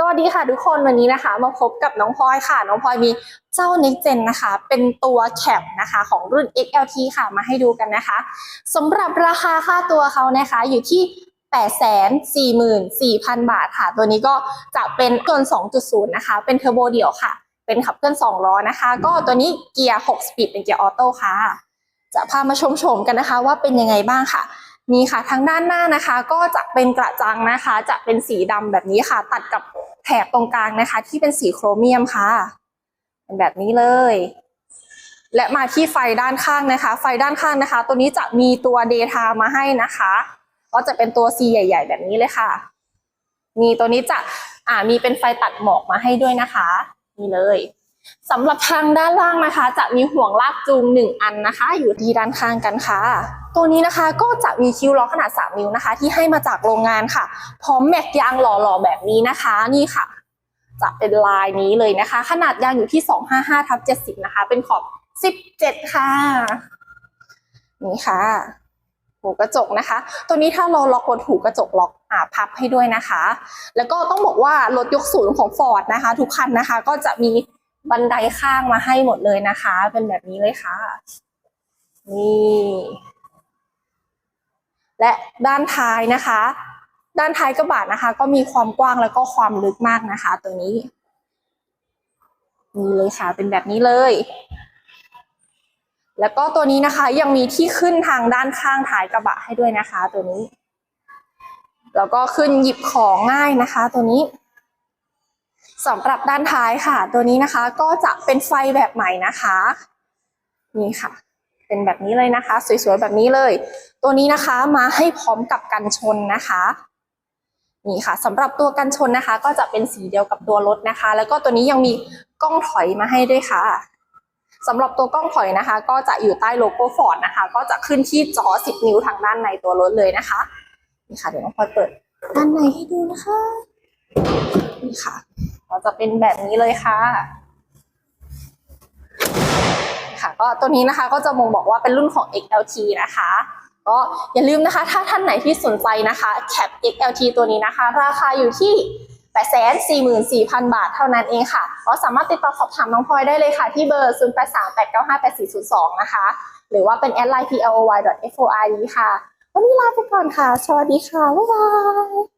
สวัสดีค่ะทุกคนวันนี้นะคะ มาพบกับน้องพลอยค่ะ น้องพลอยมีเจ้า Next Gen นะคะ เป็นตัวแคปนะคะของรุ่น XLT ค่ะมาให้ดูกันนะคะสำหรับราคาค่าตัวเขานะคะอยู่ที่844,000 บาทค่ะ ตัวนี้ก็จะเป็นเครื่อง2.0 นะคะ เป็นเทอร์โบเดี่ยวค่ะ เป็นขับเคลื่อน2ล้อนะคะ ก็ตัวนี้เกียร์ 6 สปีดเป็นเกียร์ออโต้ค่ะ จะพามาชมชมๆกันนะคะว่าเป็นยังไงบ้างค่ะนี่ค่ะทางด้านหน้านะคะ ก็จะเป็นกระจังนะคะ จะเป็นสีดำแบบนี้ค่ะ ตัดกับ แถบตรงกลางนะคะ ที่เป็นสีโครเมียมค่ะเป็นแบบนี้เลย และมาที่ไฟด้านข้างนะคะ ไฟด้านข้างนะคะ ตัวนี้จะมีตัว Data มาให้นะคะ ก็จะเป็นตัว C ใหญ่ ๆ แบบนี้เลยค่ะนี่ตัวนี้จะอ่ามีเป็นไฟตัดหมอกมาให้ด้วยนะคะนี่เลยสำหรับทางด้านล่างนะคะ จะมีห่วงลากจูงหนึ่งอันนะคะ อยู่ที่ด้านข้างกันค่ะ ตัวนี้นะคะก็จะมีคิ้วล้อขนาด 3 นิ้วนะคะ ที่ให้มาจากโรงงานค่ะ พร้อมแม็กยางหล่อๆแบบนี้นะคะนี่ค่ะ จะเป็นลายนี้เลยนะคะ ขนาดยางอยู่ที่ 255ทับ70 นะคะ เป็นขอบ 17 ค่ะ นี่ค่ะหูกระจกนะคะ ตัวนี้ถ้าเราล็อกบนหูกระจกล็อกอ่าพับให้ด้วยนะคะ แล้วก็ต้องบอกว่ารถยกสูงของฟอร์ดนะคะ ทุกคันนะคะ ก็จะมีบันไดข้างมาให้หมดเลยนะคะ เป็นแบบนี้เลยค่ะ นี่ และด้านท้ายนะคะ ด้านท้ายกระบะนะคะ ก็มีความกว้างแล้วก็ความลึกมากนะคะ ตัวนี้นี่เลยค่ะ เป็นแบบนี้เลย แล้วก็ตัวนี้นะคะยังมีที่ขึ้นทางด้านข้างท้ายกระบะให้ด้วยนะคะ ตัวนี้ แล้วก็ขึ้นหยิบของง่ายนะคะ ตัวนี้สำหรับด้านท้ายค่ะ ตัวนี้นะคะก็จะเป็นไฟแบบใหม่นะคะ นี่ค่ะ เป็นแบบนี้เลยนะคะ สวยๆแบบนี้เลย ตัวนี้นะคะมาให้พร้อมกับกันชนนะคะนี่ค่ะสำหรับตัวกันชนนะคะ ก็จะเป็นสีเดียวกับตัวรถนะคะ แล้วก็ตัวนี้ยังมีกล้องถอยมาให้ด้วยค่ะสำหรับตัวกล้องถอยนะคะ ก็จะอยู่ใต้โลโก้ฟอร์ดนะคะ ก็จะขึ้นที่จอ 10 นิ้วทางด้านในตัวรถเลยนะคะนี่ค่ะเดี๋ยวน้องพลอยเปิดด้านในให้ดูนะคะนี่ค่ะ ก็จะเป็นแบบนี้เลยค่ะค่ะ ก็ตัวนี้นะคะก็จะมงบอกว่าเป็นรุ่นของ XLT นะคะ ก็อย่าลืมนะคะ ถ้าท่านไหนที่สนใจนะคะ Cap XLT ตัวนี้นะคะ ราคาอยู่ที่844,000 บาทเท่านั้นเองค่ะ ก็สามารถติดต่อสอบถามน้องพลอยได้เลยค่ะ ที่เบอร์ 0838958402 นะคะ หรือว่าเป็นแอดไลน์ ploy.foi ค่ะ วันนี้ลาไปก่อนค่ะ สวัสดีค่ะ บ๊ายบาย